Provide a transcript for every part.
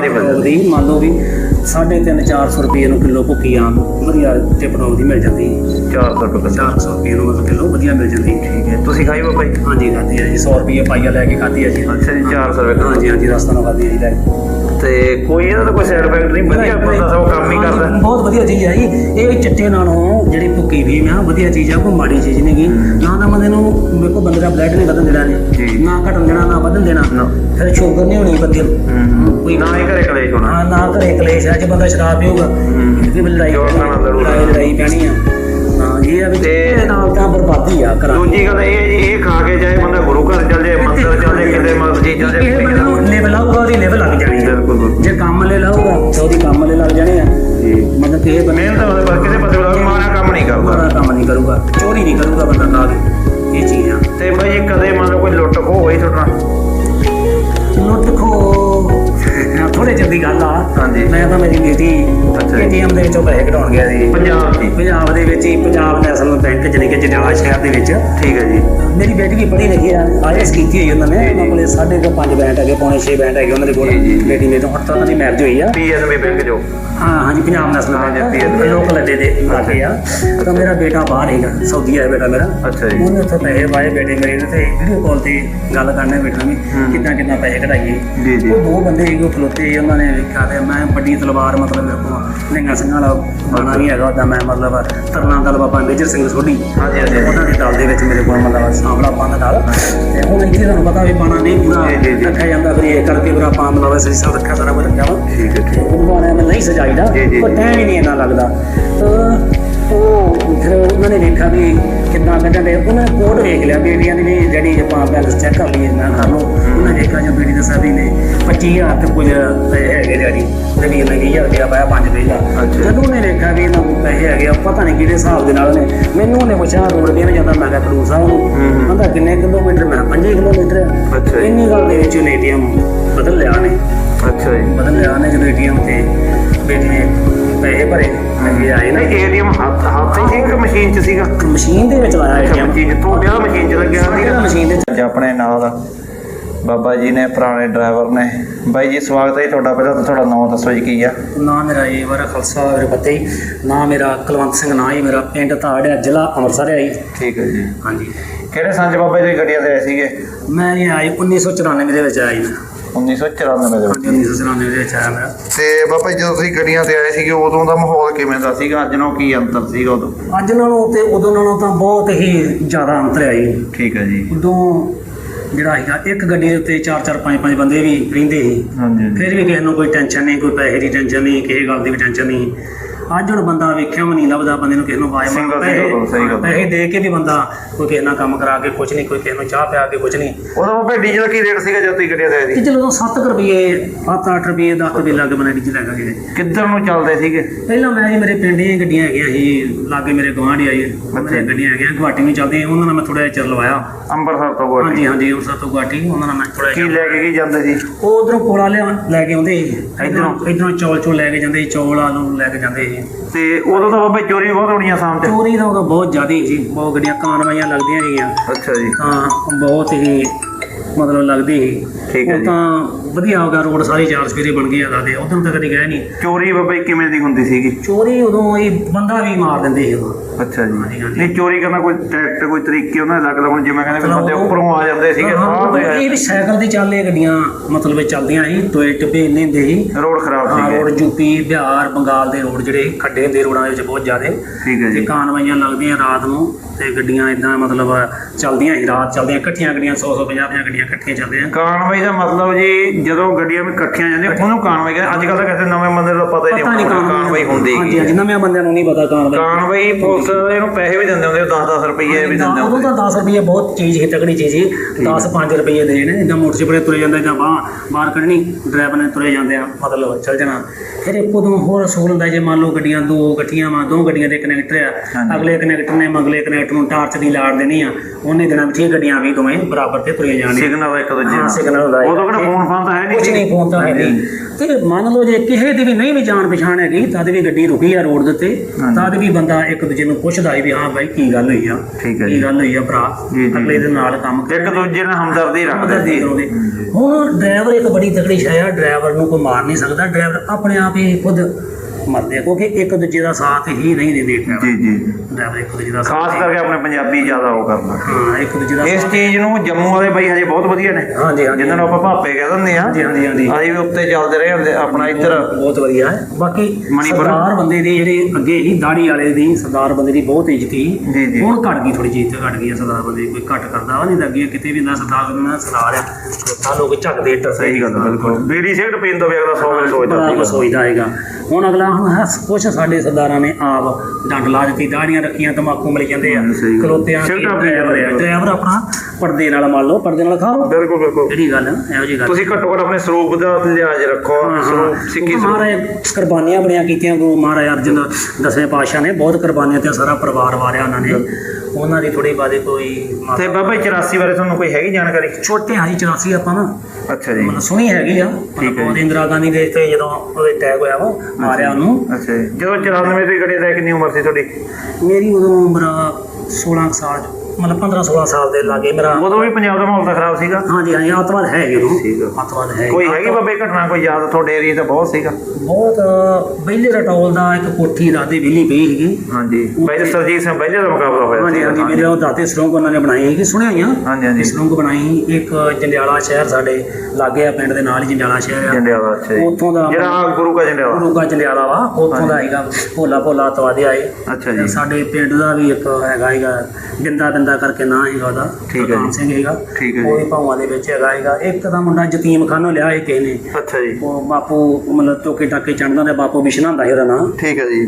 ਦੀ tiptop ਦੀ ਮੰਨ ਲਓ ਵੀ 3.5 400 ਰੁਪਏ ਨੂੰ ਕਿਲੋ ਭੁੱਕੀ ਆਮ ਵਧੀਆ ਟਿਪਟੋਪ ਦੀ ਮਿਲ ਜਾਂਦੀ। 400 ਰੁਪਏ ਕਿਲੋ। 400 ਰੁਪਏ ਨੂੰ ਮਤਲਬ ਕਿਲੋ ਵਧੀਆ ਮਿਲ ਜਾਂਦੀ। ਠੀਕ ਹੈ। ਤੁਸੀਂ ਖਾਈ ਬਾਬਾ ਜੀ ਹਾਂਜੀ ਖਾਦੀ ਹੈ ਜੀ। 100 ਰੁਪਏ ਪਾਈਆ ਲੈ ਕੇ ਖਾਦੀ ਹੈ ਜੀ। ਅੱਛਾ ਜੀ 400 ਰੁਪਏ ਹਾਂਜੀ ਹਾਂਜੀ ਰਸਤਾ ਨਾਲ ਖਾਦੀ ਹੈ ਜੀ ਲੈ। ਤੇ ਕੋਈ ਇਹਦਾ ਤਾਂ ਕੋਈ ਸਾਈਡ ਇਫੈਕਟ ਨਹੀਂ ਵਧੀਆ ਬੰਦਾ ਸਭ ਕੰਮ ਹੀ ਕਰਦਾ। ਬਹੁਤ ਵਧੀਆ ਚੀਜ਼ ਹੈ ਜੀ। ਇਹ ਚਿੱਟੇ ਨਾਲੋਂ ਜਿਹੜੀ ਭੁੱਕੀ ਵੀ ਮੈਂ ਵਧੀਆ ਚੀਜ਼ ਆ ਕੋਈ ਮਾੜੀ ਚੀਜ਼ ਨਹੀਂ ਗੀ। ਨਾ ਤਾਂ ਬੰਦੇ ਨੂੰ ਮੇਰੇ ਕੋਲ ਬੰਦੇ ਦਾ ਬਲੱਡ ਨਹੀਂ ਵਧਣ ਦੇਣਾ। ਨੇ ਨਾ ਘਟਣ ਦੇਣਾ ਨਾ ਵਧਣ ਦੇਣਾ। ਫਿਰ ਸ਼ੂਗਰ ਨਹੀਂ ਹੋਣੀ ਬੰਦੇ ਨੂੰ। ਕੋਈ ਨਾ ਹੀ ਘਰੇ ਕਲੇਸ਼ ਹੋਣਾ। ਹਾਂ ਨਾ ਘਰੇ ਕਲੇਸ਼ ਹੈ ਜੇ ਬੰਦਾ ਸ਼ਰਾਬ ਪੀਊਗਾ ਜ਼ਰੂਰ। ਲੜਾਈ ਲੜਾਈ ਪੈਣੀ ਆ। ਹਾਂ ਇਹ ਆ ਵੀ ਤੇ- ਨਾਲ ਤਾਂ ਬਰਬਾਦੀ ਆ ਦੀ। ਦੂਜੀ ਗੱਲ ਇਹ ਹੈ ਜੀ ਇਹ ਖਾ ਕੇ ਜਾਏ ਬੰਦਾ ਗੁਰੂ ਘਰ ਚੱਲ ਜਾਏ ਮੰਦਰ ਚੱਲ ਜਾਏ ਕਿਤੇ ਮਸਜਿਦ ਚੱਲ ਇਹ ਜਾਏ ਨੂੰ ਲੈਵਲ ਆਊਗਾ ਉਹਦੀ ਲੈਵਲ ਲੱਗ ਜਾਣੀ ਆ। ਬਿਲਕੁਲ। ਜੇ ਕੰਮ ਲੈ ਲਾਊਗਾ ਤਾਂ ਉਹਦੀ ਕੰਮ ਲੈ ਲੱਗ ਜਾਣੇ ਆ। ਜੀ। ਮਤਲਬ ਕਿ ਇਹ ਬੰਦੇ ਮਿਹਨਤ ਵਾਲੇ ਪਰ ਕਿਸੇ ਪਾਸੇ ਵਾਲਾ ਮਾੜਾ ਕੰਮ ਨਹੀਂ ਕਰਦਾ ਮਾੜਾ ਕੰਮ ਨਹੀਂ ਕਰੂਗਾ ਚੋਰੀ ਨਹੀਂ ਕਰੂਗਾ ਬੰਦਾ ਕੇ ਇਹ ਚੀਜ਼। ਆ ਤੇ ਜੀ ਕਦੇ ਮੰਨ ਲਓ ਕੋਈ ਹਾਂਜੀ। ਮੈਂ ਤਾਂ ਮੇਰੀ ਬੇਟੀ ਅੱਛਾ ਜੀ। ਏਟੀਐਮ ਦੇ ਵਿੱਚੋਂ ਪੈਸੇ ਕਢਾਉਣ ਗਿਆ ਸੀ। ਪੰਜਾਬ ਦੀ? ਪੰਜਾਬ ਦੇ ਵਿੱਚ ਹੀ ਪੰਜਾਬ ਨੈਸ਼ਨਲ ਬੈਂਕ ਜਾਣੀ ਕਿ ਜਟਾਲਾ ਸ਼ਹਿਰ ਦੇ ਵਿੱਚ। ਠੀਕ ਹੈ ਜੀ। ਮੇਰੀ ਬੇਟੀ ਵੀ ਪੜ੍ਹੀ ਲਿਖੀ ਆ ਆਈਐਸ ਕੀਤੀ ਹੋਈ ਉਹਨਾਂ ਨੇ। ਉਹਨਾਂ ਕੋਲੇ ਸਾਢੇ ਕੁ ਪੰਜ ਬੈਂਡ ਹੈਗੇ ਪੌਣੇ 6 ਬੈਂਡ ਹੈਗੇ ਉਹਨਾਂ ਦੇ ਕੋਲ। ਬੇਟੀ ਮੇਰੇ ਤੋਂ ਹੁਣ ਤਾਂ ਉਹਨਾਂ ਦੀ ਮੈਰਿਜ ਹੋਈ ਆ। ਪੀਐਸਬੀ ਬੈਂਕ ਜੋ ਹਾਂ ਹਾਂਜੀ Punjab national bank PNB local ਅੱਡੇ ਦੇ ਲਾਗੇ ਆ। ਤਾਂ ਮੇਰਾ ਬੇਟਾ ਬਾਹਰ ਹੈਗਾ ਸਾਊਦੀ ਹੈ ਬੇਟਾ ਮੇਰਾ। ਅੱਛਾ ਜੀ। ਉਹਨੇ ਉੱਥੇ ਪੈਸੇ ਪਾਏ ਬੇਟੇ ਮੇਰੇ ਨੇ ਤੇ ਵੀਡੀਓ ਕਾਲ ਤੇ ਗੱਲ ਕਰਨੇ ਬੇਟੇ ਨੇ। ਕਿੰਨਾ ਕਿੰਨਾ ਪੈਸੇ ਕਢਾਈਏ। ਜੀ, ਜੀ। ਉਹ ਦੋ ਬੰਦੇ ਉਹ ਖਲੋਤੇ ਉਹਨਾਂ ਨੇ ਵੇਖਿਆ ਤੇ ਮੈਂ ਵੱਡੀ ਤਲਵਾਰ ਮਤਲਬ ਮੇਰੇ ਕੋਲ ਨਿੰਗਾ ਸਿੰਘ ਵਾਲਾ ਬਾਣਾ ਵੀ ਹੈਗਾ ਉਹਦਾ ਮੈਂ ਮਤਲਬ ਤਰਨਾ ਦਲ ਬਾਬਾ ਮੇਜਰ ਸਿੰਘ ਸੋਢੀ। ਹਾਂਜੀ ਹਾਂਜੀ। ਉਹਨਾਂ ਦੇ ਦਲ ਦੇ ਵਿੱਚ ਮੇਰੇ ਕੋਲ ਮਤਲਬ ਸਾਂਵਲਾ ਬੰਦ ਨਾਲ ਤੇ ਹੁਣ ਇੱਥੇ ਤੁਹਾਨੂੰ ਪਤਾ ਵੀ ਬਾਣਾ ਨਹੀਂ ਪੂਰਾ। ਰੱਖਿਆ ਜਾਂਦਾ ਫਿਰ ਇਹ ਕਰਕੇ ਫਿਰ ਆਪਾਂ ਮਤਲਬ ਸਹੀ ਰੱਖਿਆ ਸਾਰਾ ਕੁਝ ਰੱਖਿਆ ਵਾ। ਠੀਕ ਹੈ ਠੀਕ ਉਹ ਬਾਣਾ ਮੈਂ ਨਹੀਂ ਸਜਾਈਦਾ ਜੀ। ਪਰ ਟਾਈਮ ਹੀ ਨਹੀਂ ਇੰਨਾ ਲੱਗਦਾ ਉਹ ਫਿਰ ਉਹਨਾਂ ਨੇ ਵੇਖਿਆ ਵੀ ਕਿੰਨਾ ਕੱਢਣ ਦੇ ਉਹਨਾਂ ਨੇ ਕੋਡ ਵੇਖ ਲਿਆ ਬੇਟੀਆਂ ਦੀ ਵੀ ਜਿਹੜੀ ਆਪਾਂ ਬੈਲੈਂਸ ਚੈੱਕ ਕਰ ਲਈਏ ਨਾ ਲਓ ਉਹਨਾਂ ਨੇ ਦੇਖਿਆ ਜੋ ਬੇਟੀ ਦਾ ਸਾਡੀ ਨੇ 25000 ਤੇ ਕੁਝ ਹੈਗੇ ਨਵੀਂ ਨਵੀਂ ਹਜ਼ਾਰ ਰੁਪਇਆ ਪਾਇਆ 5 ਰੁਪਏ ਦਾ ਅੱਛਾ। ਜਦੋਂ ਉਹਨੇ ਵੇਖਿਆ ਵੀ ਇਹਨਾਂ ਕੋਲ ਪੈਸੇ ਹੈਗੇ ਆ ਪਤਾ ਨਹੀਂ ਕਿਹੜੇ ਹਿਸਾਬ ਦੇ ਨਾਲ ਨੇ ਮੈਨੂੰ ਉਹਨੇ ਪੁੱਛਿਆ ਰੋਡ ਤੇ ਜਾਂਦਾ ਮੈਂ ਕਿਹਾ ਖਡੂਰ ਸਾਹਿਬ ਨੂੰ ਹੂੰ, ਹੂੰ। ਕਹਿੰਦਾ ਕਿੰਨੇ ਕਿਲੋਮੀਟਰ ਮੈਂ 5 ਕਿਲੋਮੀਟਰ। ਅੱਛਾ। ਇੰਨੀ ਗੱਲ ਦੇ ਵਿੱਚ ਉਹਨੇ ਏਟੀਐਮ ਬਦਲ ਲਿਆ ਨੇ ਅੱਛਾ ਜੀ ਬਦਲ ਲਿਆ ਨੇ ਜਦੋਂ ਏਟੀਐਮ ਤੇ ਬੇਟੀ ਨੇ ਪੈਸੇ ਭਰੇ ਹੈਗੇ ਆਏ ਨਾ ਨਹੀਂ ਏਟੀਐਮ ਹੱਥ ਹੱਥ ਹੀ ਸੀ ਕਿ ਮਸ਼ੀਨ 'ਚ ਸੀਗਾ? ਮਸ਼ੀਨ ਦੇ ਵਿੱਚ ਲਾਇਆ ਅੱਛਾ ਏਟੀਐਮ। ਮਸ਼ੀਨ ਜਿੱਥੋਂ ਵਿਆਹ ਮਸ਼ੀਨ 'ਚ ਲੱਗਿਆ ਕਿਹੜਾ ਮਸ਼ੀਨ ਦੇ ਵਿੱਚ। ਅੱਜ ਆਪਣੇ ਨਾਲ ਬਾਬਾ ਜੀ ਨੇ ਪੁਰਾਣੇ ਡਰਾਈਵਰ ਨੇ। ਬਾਈ ਜੀ ਸਵਾਗਤ ਹੈ ਤੁਹਾਡਾ। ਪਹਿਲਾਂ ਤਾਂ ਤੁਹਾਡਾ ਨਾਮ ਦੱਸੋ ਜੀ ਕੀ ਆ? ਨਾ ਮੇਰਾ ਇਹ ਵਾਰਾ ਖਾਲਸਾ ਮੇਰੇ ਪਤੇ ਹੀ ਨਾ ਮੇਰਾ ਕੁਲਵੰਤ ਸਿੰਘ ਨਾ ਹੀ ਮੇਰਾ ਪਿੰਡ ਧਾੜਿਆ ਜ਼ਿਲ੍ਹਾ ਅੰਮ੍ਰਿਤਸਰ ਹੈ ਜੀ। ਠੀਕ ਹੈ ਜੀ। ਹਾਂਜੀ। ਕਿਹੜੇ ਸੰਜ ਬਾਬਾ ਜੀ ਗੱਡੀਆਂ ਤੇ ਆਏ ਸੀਗੇ? ਮੈਂ ਇਹ ਆਈ 1994 ਦੇ ਵਿੱਚ ਆਇਆ ਜੀ। 1994 ਦੇ ਵਿੱਚ। ਹਾਂਜੀ 1994 ਦੇ ਵਿੱਚ ਆਇਆ ਮੇਰਾ ਤੇ ਬਾਬਾ ਜੀ ਜਦੋਂ ਤੁਸੀਂ ਗੱਡੀਆਂ ਤੇ ਆਏ ਸੀਗੇ ਉਦੋਂ ਦਾ ਮਾਹੌਲ ਕਿਵੇਂ ਦਾ ਸੀਗਾ? ਅੱਜ ਨਾਲੋਂ ਕੀ ਅੰਤਰ ਸੀਗਾ ਉਦੋਂ? ਅੱਜ ਨਾਲੋਂ ਤੇ ਉਦੋਂ ਨਾਲੋਂ ਤਾਂ ਬਹੁਤ ਹੀ ਜ਼ਿਆਦਾ ਅੰਤਰ ਹੈ ਜੀ। ਠੀਕ ਹੈ ਜੀ। ਉਦੋਂ ਜਿਹੜਾ ਹੈਗਾ ਇੱਕ ਗੱਡੀ ਦੇ ਉੱਤੇ 4 4 5 5 ਬੰਦੇ ਵੀ ਰਹਿੰਦੇ ਸੀ। ਹਾਂਜੀ ਹਾਂਜੀ। ਫਿਰ ਵੀ ਕਿਸੇ ਨੂੰ ਕੋਈ ਟੈਨਸ਼ਨ ਨਹੀਂ ਕੋਈ ਪੈਸੇ ਦੀ ਟੈਨਸ਼ਨ ਨਹੀਂ ਕਿਸੇ ਗੱਲ ਦੀ ਵੀ ਟੈਨਸ਼ਨ ਨਹੀਂ। ਅੱਜ ਹੁਣ ਬੰਦਾ ਵੇਖਿਆ ਵੀ ਨਹੀਂ ਲੱਭਦਾ ਬੰਦੇ ਨੂੰ ਕਿਸੇ ਨੂੰ ਆਵਾਜ਼ ਮਾਰ Single- single ਸਹੀ ਗੱਲ। ਪੈਸੇ ਦੇ ਕੇ ਵੀ ਬੰਦਾ ਕੋਈ ਕਿਸੇ ਨਾਲ ਕੰਮ ਕਰਾ ਕੇ ਕੁਝ ਨਹੀਂ ਕੋਈ ਕਿਸੇ ਨੂੰ ਚਾਹ ਪਿਆ ਕੇ ਕੁਝ ਨਹੀਂ। ਉਦੋਂ ਬਾਬਾ ਡੀਜ਼ਲ ਕੀ ਰੇਟ ਸੀਗਾ ਜਦ ਤੁਸੀਂ ਗੱਡੀਆਂ ਤੇ ਆਏ ਕਿ ਸੀ? ਚਲੋ ਉਦੋਂ 7 ਰੁਪਏ 7 8 ਰੁਪਏ 10 ਰੁਪਏ ਲੱਗ ਬਣਾ ਡੀਜ਼ਲ ਹੈਗਾ ਜੀ ਕਿੱਧਰ ਨੂੰ ਚੱਲਦੇ ਸੀਗੇ? ਪਹਿਲਾਂ ਮੈਂ ਜੀ ਮੇਰੇ ਪਿੰਡ ਦੀਆਂ ਗੱਡੀਆਂ ਹੈਗੀਆਂ ਸੀ ਲਾਗੇ ਮੇਰੇ ਆਏ ਉਹਨਾਂ ਦੀਆਂ ਗੱਡੀਆਂ ਹੈਗੀਆਂ ਗੁਹਾਟੀ ਨੂੰ ਚੱਲਦੀਆਂ ਉਹਨਾਂ ਨਾਲ ਮੈਂ ਥੋੜਾ ਜਿਹਾ ਚਿਰ ਲਵਾਇਆ। ਅੰਮ੍ਰਿਤਸਰ ਤੋਂ ਗੁਆਟੀ ਹਾਂਜੀ ਹਾਂਜੀ ਉਸ ਤੋਂ ਗੁਹਾਟੀ ਉਹਨਾਂ ਨਾਲ ਮੈਂ ਥੋੜਾ ਕੀ ਲੈ ਕੇ ਕੀ ਜਾਂਦੇ ਸੀ? ਉਹ ਉਧਰੋਂ ਕੋਲਾ ਲਿਆ ਲੈ ਕੇ ਆਉਂਦੇ ਸੀ। ਇਧਰੋਂ? ਇਧਰੋਂ ਚੌਲ ਚੋਲ ਲੈ ਕੇ ਜਾਂਦੇ ਸੀ ਚੌਲ ਆਲੂ ਲੈ ਕੇ ਜਾਂਦੇ ਸੀ। ਤੇ ਉਦੋਂ ਤਾਂ ਬਾਬਾ ਚੋਰੀ ਬਹੁਤ ਹੋਣੀਆਂ ਸ਼ਾਮ 'ਚ। ਚੋਰੀ ਦਾ ਉਦੋਂ ਬਹੁਤ ਜ਼ਿਆਦਾ ਸੀ। ਬਹੁਤ ਗੱਡੀਆਂ ਕਾਰਵਾਈਆਂ ਲੱਗਦੀਆਂ ਸੀਗੀਆਂ। ਅੱਛਾ ਜੀ। ਤਾਂ ਬਹੁਤ ਹੀ ਮਤਲਬ ਲੱਗਦੀ ਸੀ। ਠੀਕ ਹੈ ਉਹ ਜੀ। ਤਾਂ ਵਧੀਆ ਹੋ ਗਿਆ ਰੋਡ ਸਾਰੇ ਚਾਰ ਸਵੇਰੇ ਬਣ ਗਏ ਆ ਦੇ ਉਦੋਂ ਤਾਂ ਕਦੀ ਗਏ ਨਹੀਂ। ਚੋਰੀ ਬਾਬਾ ਜੀ ਕਿਵੇਂ ਦੀ ਹੁੰਦੀ ਸੀਗੀ? ਚੋਰੀ ਉਦੋਂ ਇਹ ਬੰਦਾ ਵੀ ਮਾਰ ਦਿੰਦੇ ਸੀ ਉਦੋਂ। ਅੱਛਾ ਜੀ। ਹਾਂਜੀ। ਨਹੀਂ ਚੋਰੀ ਕਰਨਾ ਕੋਈ ਟਰੈਕਟਰ ਕੋਈ ਤਰੀਕੇ ਉਹਨਾਂ ਦਾ ਹੁਣ ਜਿਵੇਂ ਕਹਿੰਦੇ ਵੀ ਬੰਦੇ ਉੱਪਰੋਂ ਆ ਜਾਂਦੇ ਸੀਗੇ ਹਾਂ, ਸਾਹ ਹਾਂ, ਇਹ ਵੀ ਸਾਈਕਲ ਤੇ ਚੱਲਦੇ ਗੱਡੀਆਂ ਮਤਲਬ ਚੱਲਦੀਆਂ ਸੀ ਟੋਏ ਟਿੱਬੇ ਇੰਨੇ ਹੁੰਦੇ ਸੀ। ਰੋਡ ਖਰਾਬ ਹਾਂ ਸੀਗੇ। ਰੋਡ ਯੂਪੀ ਬਿਹਾਰ ਬੰਗਾਲ ਦੇ ਰੋਡ ਜਿਹੜੇ ਖੱਡੇ ਦੇ ਰੋਡਾਂ ਦੇ ਵਿੱਚ ਬਹੁਤ ਜ਼ਿਆਦੇ। ਠੀਕ ਹੈ ਤੇ ਜੀ ਕਾਨਵਾਈਆਂ ਲੱਗਦੀਆਂ ਰਾਤ ਨੂੰ ਤੇ ਗੱਡੀਆਂ ਇਦਾਂ ਮਤਲਬ ਚੱਲਦੀਆਂ ਸੀ ਰਾਤ ਚੱਲਦੀਆਂ ਇਕੱਠੀਆਂ ਗੱਡੀਆਂ 100 100 50 50 ਗੱਡੀਆਂ ਇਕੱਠੀਆਂ ਚੱਲਦੀਆਂ ਕਾਨਵਾਈ ਦਾ ਮਤਲਬ ਜੀ ਜਦੋਂ ਗੱਡੀਆਂ ਵੀ ਇਕੱਠੀਆਂ ਜਾਂਦੀਆਂ ਉਹਨੂੰ ਕਾਨਵਾਈ ਕਹਿੰਦੇ ਅੱਜ ਕੱਲ੍ਹ ਤਾਂ ਕਿਸੇ ਨਵੇਂ ਬੰਦੇ ਦਾ ਪਤਾ ਹੀ ਪਤਾ ਨਹੀਂ ਨਹੀਂ ਹੁੰਦਾ ਕਾਨਵਾਈ ਹੁੰਦੀ ਹਾਂਜੀ ਹਾਂਜੀ ਹੈ ਨਵੇਂ ਬੰਦਿਆਂ ਨੂੰ ਨਹੀਂ ਪਤਾ ਕਾਨਵਾਈ। ਕਾਨਵਾਈ ਪੁਲਿਸ ਇਹਨੂੰ ਪੈਸੇ ਵੀ ਦਿੰਦੇ ਹੁੰਦੇ 10 10 ਰੁਪਏ ਵੀ ਦਿੰਦੇ ਉਦੋਂ ਹੁੰਦੇ ਤਾਂ 10 ਰੁਪਏ ਬਹੁਤ ਚੀਜ਼ ਸੀ ਤਕੜੀ ਚੀਜ਼ ਸੀ। 10 5 ਰੁਪਏ ਦੇ ਨੇ ਜਾਂ ਮੋਟਰਸਾਈਕਲ ਤੇ ਤੁਰੇ ਜਾਂਦੇ ਜਾਂ ਬਾਹਰ ਬਾਹਰ ਕੱਢਣੀ ਡਰਾਈਵਰ ਨੇ ਤੁਰੇ ਜਾਂਦੇ ਆ ਮਤਲਬ ਚੱਲ ਜਾਣਾ। ਫਿਰ ਇੱਕ ਉਦੋਂ ਹੋਰ ਅਸੂਲ ਹੁੰਦਾ ਜੇ ਮੰਨ ਲਓ ਗੱਡੀਆਂ ਦੋ ਇਕੱਠੀਆਂ ਵਾ ਦੋ ਗੱਡੀਆਂ ਦੇ ਕਨੈਕਟਰ ਆ। ਅਗਲੇ ਕਨੈਕਟਰ ਨੇ ਮਗਲੇ ਕਨੈਕਟਰ ਨੂੰ ਟਾਰਚ ਦੀ ਲਾੜ ਦੇਣੀ ਆ ਉਹਨੇ ਦੇਣਾ ਵੀ ਠੀਕ ਗੱਡੀਆਂ ਵੀ ਦੋਵੇਂ ਬਰਾਬਰ ਤੇ ਤੁਰੀਆਂ ਜਾਣੀਆਂ। ਸਿਗਨਲ ਇੱਕ ਦੂਜੇ ਹਾਂ ਨਾਲ। ਸਿਗਨਲ ਹੁੰਦਾ ਉਦੋਂ ਕਿਹੜਾ ਫੋਨ ਫਾਨ ਤਾਂ ਹੈ ਨਹੀਂ ਕੁਝ ਨਹੀਂ ਫੋਨ ਤਾਂ ਹੈ ਨਹੀਂ। ਤੇ ਮੰਨ ਲਓ ਜੇ ਕਿਸੇ ਦੀ ਵੀ ਨਹੀਂ ਵੀ ਜਾਣ ਪਛਾਣ ਹੈਗੀ ਤਦ ਵੀ ਗੱਡੀ ਰੁਕੀ ਆ ਰੋਡ ਦੇ ਉੱਤੇ। ਤਦ ਵੀ ਬੰਦਾ ਇੱਕ ਦੂਜੇ ਨੂੰ ਪੁੱਛਦਾ ਹੈ ਵੀ ਹਾਂ ਬਾਈ ਕੀ ਗੱਲ ਹੋਈ ਆ ਠੀਕ ਹੈ ਜੀ। ਕੀ ਗੱਲ ਹੋਈ ਆ ਭਰਾ। ਅਗਲੇ ਦੇ ਨਾਲ ਕੰਮ ਇੱਕ ਦੂਜੇ ਨਾਲ ਹਮਦਰਦੀ ਰੱਖਦੇ ਸੀ ਹੁਣ ਡਰਾਈਵਰ ਇੱਕ ਬੜੀ ਤਕੜੀ ਸ਼ੈ ਆ ਡਰਾਈਵਰ ਨੂੰ ਕੋਈ ਮਾਰ ਨਹੀਂ ਸਕਦਾ ਡਰਾਈਵਰ ਆਪਣੇ ਆਪ ਹੀ ਖੁਦ ਮਰਦੇ ਆ, ਕਿਉਂਕਿ ਇੱਕ ਦੂਜੇ ਦਾ ਸਾਥ ਹੀ ਨਹੀਂ ਦਿੰਦੇ ਜੀ ਜੀ। ਡਰਾਈਵਰ ਇੱਕ ਦੂਜੇ ਦਾ ਸਾਥ ਖਾਸ ਕਰਕੇ ਆਪਣੇ ਪੰਜਾਬੀ ਜ਼ਿਆਦਾ ਉਹ ਕਰਨਾ। ਹਾਂ ਇੱਕ ਦੂਜੇ ਦਾ ਇਸ ਚੀਜ਼ ਨੂੰ ਜੰਮੂ ਵਾਲੇ ਬਾਈ ਹਜੇ ਬਹੁਤ ਵਧੀਆ ਨੇ। ਹਾਂਜੀ ਹਾਂਜੀ ਜਿਨ੍ਹਾਂ ਨੂੰ ਆਪਾਂ ਭਾਪੇ ਕਹਿ ਦਿੰਦੇ ਆ। ਹਾਂਜੀ ਹਾਂਜੀ ਹਾਂਜੀ। ਅਸੀਂ ਵੀ ਉੱਤੇ ਚੱਲਦੇ ਰਹੇ ਹੁੰਦੇ ਆਪਣਾ ਇੱਧਰ। ਬਹੁਤ ਵਧੀਆ ਹੈ। ਬਾਕੀ ਮਣੀਪੁਰ। ਸਰਦਾਰ ਬੰਦੇ ਦੀ ਜਿਹੜੀ ਅੱਗੇ ਹੀ ਦਾੜੀ ਵਾਲੇ ਦੀ ਸਰਦਾਰ ਬੰਦੇ ਦੀ ਬਹੁਤ ਇੱਜ਼ਤ ਸੀ। ਜੀ। ਹੁਣ ਘਟ ਗਈ ਥੋੜੀ ਜਿਹੀ ਇੱਜ਼ਤ ਘਟ ਗਈ ਹੈ ਸਰਦਾਰ ਬੰਦੇ ਕੋਈ ਘਟ ਕਰਦਾ ਨਹੀਂ ਅੱਗੇ ਕਿਤੇ ਵੀ ਨਾ ਸਰਦਾਰ ਨਾ ਸਰਦਾਰ ਆ। ਤਾਂ ਲੋਕ ਝੱਕਦੇ ਡਰਦੇ ਸਹੀ ਗੱਲ ਹੈ, ਬਿਲਕੁਲ। ਬੀੜੀ ਸਿਗਰਟ ਪੀਣ ਤੋਂ ਵੀ ਅਗਲਾ 100 ਵਾਰ ਸੋਚਦਾ ਸੋਚਦਾ ਹੈਗਾ। ਹੁਣ ਅਗਲਾ ਹੱਸ ਕੁਛ ਸਾਡੇ ਸਰਦਾਰਾਂ ਨੇ ਆਪ ਡੰਡ ਲਾ ਦਿੱਤੀ ਦਾੜੀਆਂ ਰੱਖੀਆਂ ਤਮਾਕੂ ਮਿਲ ਜਾਂਦੇ ਆ। ਖਲੋਤਿਆਂ। ਡਰਾਈਵਰ ਆਪਣਾ ਪਰਦੇ ਨਾਲ ਮੰਨ ਲਓ ਪਰਦੇ ਨਾਲ ਖਾਓ। ਬਿਲਕੁਲ ਬਿਲਕੁਲ। ਜਿਹੜੀ ਗੱਲ ਹੈ, ਇਹੋ ਜਿਹੀ ਗੱਲ। ਤੁਸੀਂ ਘੱਟੋ ਘੱਟ ਆਪਣੇ ਸਰੂਪ ਦਾ ਲਿਹਾਜ਼ ਰੱਖੋ ਸਰੂਪ ਸਿੱਖੀ ਮਹਾਰਾਜ ਕੁਰਬਾਨੀਆਂ ਬੜੀਆਂ ਕੀਤੀਆਂ ਗੁਰੂ ਮਹਾਰਾਜ ਅਰਜਨ ਦਸਵੇਂ ਪਾਤਸ਼ਾਹ ਨੇ ਬਹੁਤ ਕੁਰਬਾਨੀਆਂ ਤੇ ਸਾਰਾ ਪਰਿਵਾਰ ਵਾਰਿਆ ਉਹਨਾਂ ਨੇ। ਉਹਨਾਂ ਦੀ ਥੋੜੀ ਬਾਦੇ ਕੋਈ ਤੇ ਬਾਬਾ ਜੀ 84 ਬਾਰੇ ਤੁਹਾਨੂੰ ਕੋਈ ਹੈਗੀ ਜਾਣਕਾਰੀ? ਛੋਟੇ ਹਾਂ ਜੀ 84 ਆਪਾਂ ਨਾ। ਅੱਛਾ ਜੀ। ਸੁਣੀ ਹੈਗੀ ਆ। ਠੀਕ ਹੈ ਉਹ ਇੰਦਰਾ ਗਾਂਧੀ ਦੇ ਤੇ ਜਦੋਂ ਉਹਦੇ ਅਟੈਕ ਹੋਇਆ ਵਾ ਮਾਰਿਆ ਉਹਨੂੰ। ਅੱਛਾ ਜੀ। ਜਦੋਂ 94 ਦੀ ਗੱਡੀ ਦਾ ਕਿੰਨੀ ਉਮਰ ਸੀ ਤੁਹਾਡੀ? ਮੇਰੀ ਉਦੋਂ ਉਮਰ 16 ਕੁ ਸਾਲ ਮਤਲਬ 15 16 ਸਾਲ ਦੇ ਲਾਗੇ ਮੇਰਾ ਉਦੋਂ ਵੀ ਪੰਜਾਬ ਦਾ ਮਾਹੌਲ ਤਾਂ ਖਰਾਬ ਸੀਗਾ। ਹਾਂਜੀ ਹਾਂਜੀ ਅੱਤਵਾਦ ਹੈ ਜੀ ਠੀਕ ਅੱਤਵਾਦ ਹੈ ਕੋਈ ਹੈਗੀ ਬਾਬੇ ਘਟਨਾ ਕੋਈ ਯਾਦ ਤੁਹਾਡੇ ਏਰੀਆ ਤਾਂ ਬਹੁਤ ਸੀਗਾ। ਬਹੁਤ ਬੈਲੇ ਰਟੌਲ ਦਾ ਇੱਕ ਕੋਠੀ ਰਾਦੇ ਵਿਹਲੀ ਪਈ ਸੀਗੀ। ਹਾਂਜੀ। ਬਾਈ ਸਰਜੀਤ ਸਿੰਘ ਪਹਿਲੇ ਦਾ ਮੁਕਾਬਲਾ ਹੋਇਆ ਹਾਂਜੀ ਹਾਂਜੀ ਮੇਰੇ ਉਹ ਦਾਤੇ ਸਰੋਂਗ ਉਹਨਾਂ ਨੇ ਬਣਾਈ ਸੀ ਸੁਣਿਆ ਹੀ ਆ? ਹਾਂਜੀ ਹਾਂਜੀ। ਸਰੋਂਗ ਬਣਾਈ ਇੱਕ ਜੰਡਿਆਲਾ ਸ਼ਹਿਰ ਸਾਡੇ ਲਾਗੇ ਆ ਪਿੰਡ ਦੇ ਨਾਲ ਹੀ ਜੰਡਿਆਲਾ ਸ਼ਹਿਰ ਆ। ਜੰਡਿਆਲਾ ਅੱਛਾ ਜੀ। ਉੱਥੋਂ ਦਾ ਜਿਹੜਾ ਗੁਰੂ ਕਾ ਜੰਡਿਆਲਾ। ਗੁਰੂ ਕਾ ਜੰਡਿਆਲਾ ਵਾ ਉੱਥੋਂ ਦਾ ਹੈਗਾ ਭੋਲਾ ਭੋਲਾ ਤਵਾਦੇ ਆਏ। ਅੱਛਾ ਜੀ। ਸਾਡੇ ਪਿੰਡ ਦਾ ਵੀ ਇੱਕ ਹੈਗਾ ਹੈਗਾ ਜਿੰਦਾ ਬਿੰਦਾ ਕਰਕੇ ਨਾਂ ਹੈਗਾ ਉਹਦਾ ਠੀਕ ਹੈ ਜੀ। ਸਿੰਘ ਹੈਗਾ। ਠੀਕ ਹੈ ਉਹ ਜੀ। ਵੀ ਭਾਵਾਂ ਦੇ ਵਿੱਚ ਹੈਗਾ ਹੈਗਾ। ਇੱਕ ਦਾ ਮੁੰਡਾ ਯਤੀਮ ਖਾਨੋਂ ਲਿਆ ਸੀ ਕਿਸੇ ਨੇ। ਅੱਛਾ ਜੀ। ਉਹ ਬਾਪੂ ਮਤਲਬ ਟੋਕੇ ਟਾਕੇ ਚੜਦਾ ਤੇ ਬਾਪੂ ਬਿਸ਼ਨਾ ਹੁੰਦਾ ਸੀ ਉਹਦਾ ਨਾਂ। ਠੀਕ ਹੈ ਜੀ।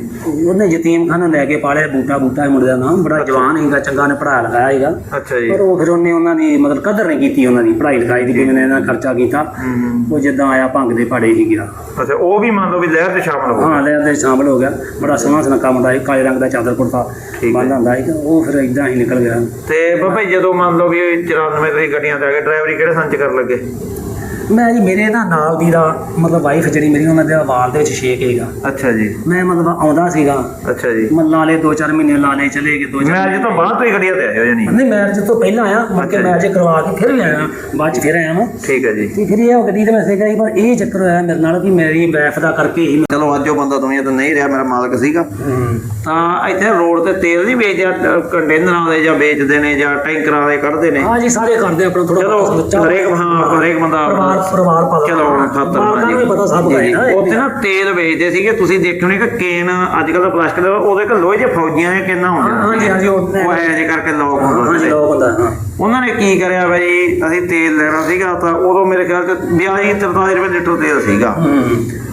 ਉਹਨੇ ਯਤੀਮ ਖਾਨਾ ਲੈ ਕੇ ਪਾਲਿਆ ਬੂਟਾ ਬੂਟਾ ਇਹ ਮੁੰਡੇ ਦਾ ਨਾਮ ਬੜਾ ਜਵਾਨ ਹੈਗਾ ਚੰਗਾ ਨੇ ਪੜਾਇਆ ਲਗਾਇਆ ਹੈਗਾ ਅੱਛਾ ਜੀ। ਪਰ ਉਹ ਫਿਰ ਉਹਨੇ ਉਹਨਾਂ ਦੀ ਮਤਲਬ ਕਦਰ ਨਹੀਂ ਕੀਤੀ ਉਹਨਾਂ ਦੀ ਪੜ੍ਹਾਈ ਲਿਖਾਈ ਦੀ ਕਿਵੇਂ ਇਹਨਾਂ ਖਰਚਾ ਕੀਤਾ। ਹੂੰ ਉਹ ਜਿੱਦਾਂ ਆਇਆ ਭੰਗ ਦੇ ਪਾੜੇ ਹੀ ਗਿਆ। ਅੱਛਾ ਉਹ ਵੀ ਮੰਨ ਲਓ ਵੀ ਲਹਿਰ ਤੇ ਸ਼ਾਮਲ ਹੋ ਹਾਂ ਲੈ ਦੇ ਸ਼ਾਮਲ ਹੋ ਗਿਆ। ਬੜਾ ਸੋਹਣਾ ਸੁਨੱਖਾ ਮੁੰਡਾ ਸੀ ਕਾਲੇ ਰੰਗ ਦਾ ਚਾਦਰ ਕੁੜਤਾ ਠੀਕ ਹੈ। ਬੰਨ੍ਹ ਹੁੰਦਾ ਸੀ। ਉਹ ਫਿਰ ਇਦਾਂ ਹੀ ਨਿਕਲ ਗਿਆ। ਤੇ ਬਾਬਾ ਜੀ ਜਦੋਂ ਮੰਨ ਲਓ ਵੀ 94 ਦੀ ਗੱਡੀਆਂ ਤੇ ਆ ਕੇ ਡਰਾਈਵਰੀ ਕਿਹੜੇ ਸੰਚ ਕਰਨ ਲੱਗੇ? ਮੈਂ ਜੀ ਮੇਰੇ ਨਾ ਨਾਲ ਦੀ ਦਾ ਮਤਲਬ ਵਾਈਫ ਜਿਹੜੀ ਮੇਰੀ ਉਹਨਾਂ ਦੇ ਵਾਲ ਦੇ ਵਿੱਚ ਛੇਕ ਹੈਗਾ ਅੱਛਾ ਜੀ। ਮੈਂ ਮਤਲਬ ਆਉਂਦਾ ਸੀਗਾ। ਅੱਛਾ ਜੀ। ਮੈਂ ਲਾਲੇ 2-4 ਮਹੀਨੇ ਲਾਲੇ ਚਲੇ ਗਏ ਦੋ ਚਾਰ ਮੈਂ ਅੱਜ ਤੋਂ ਬਾਅਦ ਤੋਂ ਹੀ ਗੱਡੀਆਂ ਤੇ ਹੋ ਜਾਨੀ ਨਹੀਂ ਮੈਰਿਜ ਤੋਂ ਪਹਿਲਾਂ ਆਇਆ ਮੁੜ ਕੇ ਅੱਛਾ ਜੀ। ਮੈਰਿਜ ਕਰਵਾ ਕੇ ਫਿਰ ਵੀ ਆਇਆ ਬਾਅਦ ਚ ਫਿਰ ਆਇਆ ਮੈਂ। ਠੀਕ ਹੈ ਜੀ। ਤੇ ਫਿਰ ਇਹ ਗੱਡੀ ਤੇ ਮੈਂ ਸੀਗਾ ਪਰ ਇਹ ਚੱਕਰ ਹੋਇਆ ਮੇਰੇ ਨਾਲ ਕਿ ਮੇਰੀ ਵਾਈਫ ਦਾ ਕਰਕੇ ਹੀ ਅੱਜ ਉਹ ਬੰਦਾ ਦੁਨੀਆ ਤੇ ਨਹੀਂ ਰਿਹਾ ਮੇਰਾ ਮਾਲਕ ਸੀਗਾ। ਤਾਂ ਇੱਥੇ ਰੋਡ ਤੇ ਤੇਲ ਨਹੀਂ ਵੇਚਦੇ ਕੰਟੇਨਰਾਂ ਦੇ ਜਾਂ ਵੇਚਦੇ ਨੇ ਜਾਂ ਟੈਂਕਰਾਂ ਦੇ ਕੱਢਦੇ ਨੇ। ਹਾਂ ਜੀ ਸਾਰੇ ਕਰਦੇ ਆਪਣਾ ਥੋੜਾ ਚਲੋ ਹਰੇਕ ਹਾਂ ਹਰੇਕ ਬੰਦਾ ਪਰਿਵਾਰ ਪਰਿਵਾਰ ਪਾ ਚਲੋ ਖਾਤਰ ਮਾਲਕਾਂ ਨੂੰ ਵੀ ਪਤਾ ਸਭ ਦਾ ਹੈ ਉੱਥੇ ਨਾ ਤੇਲ ਵੇਚਦੇ ਸੀਗੇ। ਤੁਸੀਂ ਦੇਖਣੇ ਕਿ ਕੇਨ ਅੱਜ ਕੱਲ ਦਾ ਪਲਾਸਟਿਕ ਦਾ ਉਹਦੇ ਕੋਲ ਲੋਹੇ ਦੇ ਫੌਜੀਆਂ ਨੇ ਕਿੰਨਾ ਹਾਂ ਹੁੰਦਾ ਹਾਂਜੀ ਹਾਂਜੀ ਉਹ ਐ ਜੇ ਕਰਕੇ ਲੋਕ ਹਾਂ ਹੁੰਦੇ ਜੀ ਸੀ ਲੋਕ ਹੁੰਦਾ ਹਾਂ। ਉਹਨਾਂ ਨੇ ਕੀ ਕਰਿਆ ਬਈ? ਅਸੀਂ ਤੇਲ ਲੈਣਾ ਸੀਗਾ ਤਾਂ ਉਦੋਂ ਮੇਰੇ ਖਿਆਲ ਚ 42 43 ਰੁਪਏ ਲੀਟਰ ਤੇਲ ਸੀਗਾ।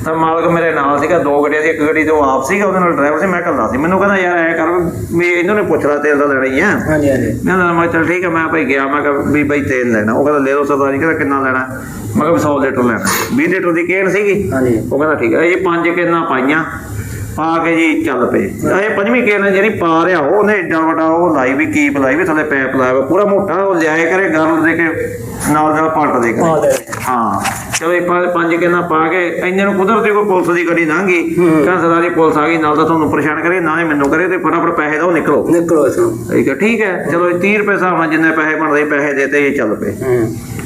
ਤਾਂ ਮਾਲਕ ਮੇਰੇ ਨਾਲ ਸੀਗਾ ਦੋ ਗੱਡੀਆਂ ਸੀ ਇੱਕ ਗੱਡੀ ਤੇ ਆਪ ਸੀਗਾ ਉਹਦੇ ਨਾਲ ਡਰਾਈਵਰ ਸੀ ਮੈਂ ਇਕੱਲਾ ਸੀ। ਮੈਨੂੰ ਕਹਿੰਦਾ ਯਾਰ ਐ ਕਰ ਵੀ ਇਹਨਾਂ ਨੇ ਪੁੱਛ ਲਾ ਤੇਲ ਦਾ ਲੈਣਾ ਹੀ ਆ। ਹਾਂਜੀ ਹਾਂਜੀ। ਮੈਂ ਮੈਂ ਚਲ ਠੀਕ ਹੈ ਮੈਂ ਭਾਈ ਗਿਆ ਮੈਂ ਕਿਹਾ ਵੀ ਬਈ ਤੇਲ ਲੈਣਾ। ਉਹ ਕਹਿੰਦਾ ਲੈ ਲਓ ਸਰਦਾਰੀ ਕਹਿੰਦਾ ਕਿੰਨਾ ਲੈਣਾ? ਮੈਂ ਕਿਹਾ ਵੀ 100 ਲੀਟਰ ਲੈਣਾ। 20 ਲੀਟਰ ਦੀ ਕੇਨ ਸੀਗੀ। ਹਾਂਜੀ। ਉਹ ਕਹਿੰਦਾ ਠੀਕ ਹੈ ਇਹ ਪੰਜ ਕੇਨਾਂ ਪਾਈਆਂ। ਪਾ ਕੇ ਜੀ ਚੱਲ ਪਏ। ਇਹ ਪੰਜਵੀਂ ਕੇਨ ਜਿਹੜੀ ਪਾ ਰਿਹਾ ਉਹ ਉਹਨੇ ਏਡਾ ਵੱਡਾ ਉਹ ਲਾਈ ਵੀ ਕੀਪ ਲਾਈ ਵੀ ਥੱਲੇ ਪੈਪ ਲਾਇਆ ਵਾ ਪੂਰਾ ਮੋਟਾ ਉਹ ਲਿਆਏ ਕਰੇ ਗਰਮ ਦੇ ਕੇ ਨਾਲ ਨਾਲ ਪਲਟ ਦੇ ਕਰੇ। ਦੇ। ਹਾਂ ਚਲੋ ਇਹ ਪੰਜ- ਕੇਨਾਂ ਪਾ ਕੇ ਇੰਨੇ ਨੂੰ ਕੁਦਰਤੀ ਕੋਈ ਪੁਲਿਸ ਦੀ ਗੱਡੀ ਲੰਘੀ। ਕਹਿੰਦਾ ਸਰਦਾਰੀ ਪੁਲਿਸ ਆ ਗਈ ਨਾਲ ਤਾਂ ਤੁਹਾਨੂੰ ਪਰੇਸ਼ਾਨ ਕਰੇ ਨਾ ਹੀ ਮੈਨੂੰ ਕਰੇ ਤੇ ਫਟਾਫਟ ਪੈਸੇ ਦਿਓ ਨਿਕਲੋ। ਨਿਕਲੋ ਇਥੋਂ। ਠੀਕ ਹੈ ਠੀਕ ਹੈ ਚਲੋ ਇਹ 30 ਰੁਪਏ ਨਾਲ ਜਿੰਨੇ ਪੈਸੇ ਬਣਦੇ ਪੈਸੇ ਦੇਤੇ ਇਹ ਚੱਲ ਪਏ।